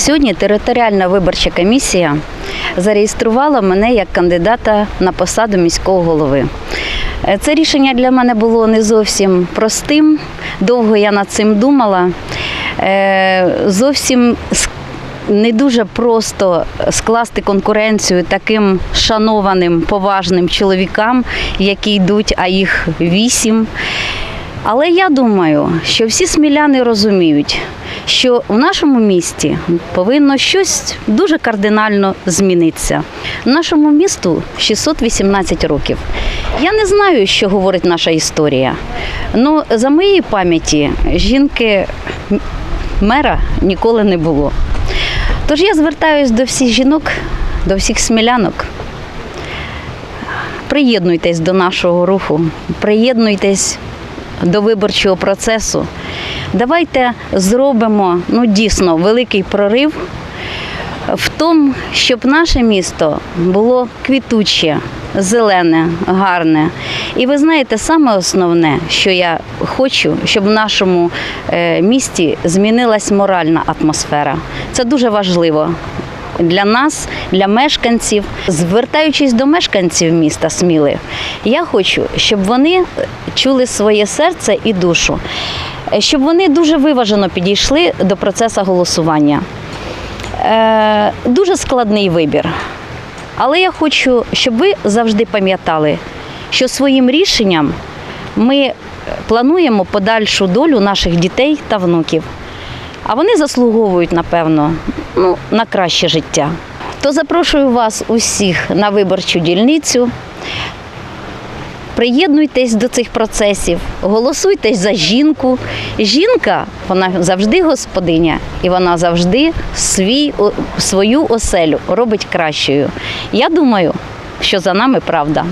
Сьогодні територіальна виборча комісія зареєструвала мене як кандидата на посаду міського голови. Е, Це рішення для мене було не зовсім простим. Довго я над цим думала. Е, Зовсім не дуже просто скласти конкуренцію таким шанованим, поважним чоловікам, які йдуть, а їх вісім. Але я думаю, що всі сміляни розуміють, що в нашому місті повинно щось дуже кардинально змінитися. Нашому місту 618 років. Я не знаю, що говорить наша історія. Ну, за моєї пам'яті жінки мера ніколи не було. Тож я звертаюся до всіх жінок, до всіх смілянок. Приєднуйтесь до нашого руху, приєднуйтесь до виборчого процесу. Давайте зробимо ну, дійсно великий прорив в тому, щоб наше місто було квітуче, зелене, гарне. І ви знаєте, саме основне, що я хочу, щоб в нашому е, місті змінилась моральна атмосфера. Це дуже важливо для нас, для мешканців. Звертаючись до мешканців міста Сміли, я хочу, щоб вони чули своє серце і душу, щоб вони дуже виважено підійшли до процесу голосування. Е, дуже складний вибір. Але я хочу, щоб ви завжди пам'ятали, що своїм рішенням ми плануємо подальшу долю наших дітей та внуків. А вони заслуговують, напевно, ну, на краще життя. То запрошую вас усіх на виборчу дільницю. Приєднуйтесь до цих процесів, голосуйте за жінку. Жінка вона завжди господиня, і вона завжди свій, свою оселю робить кращою. Я думаю, що за нами правда.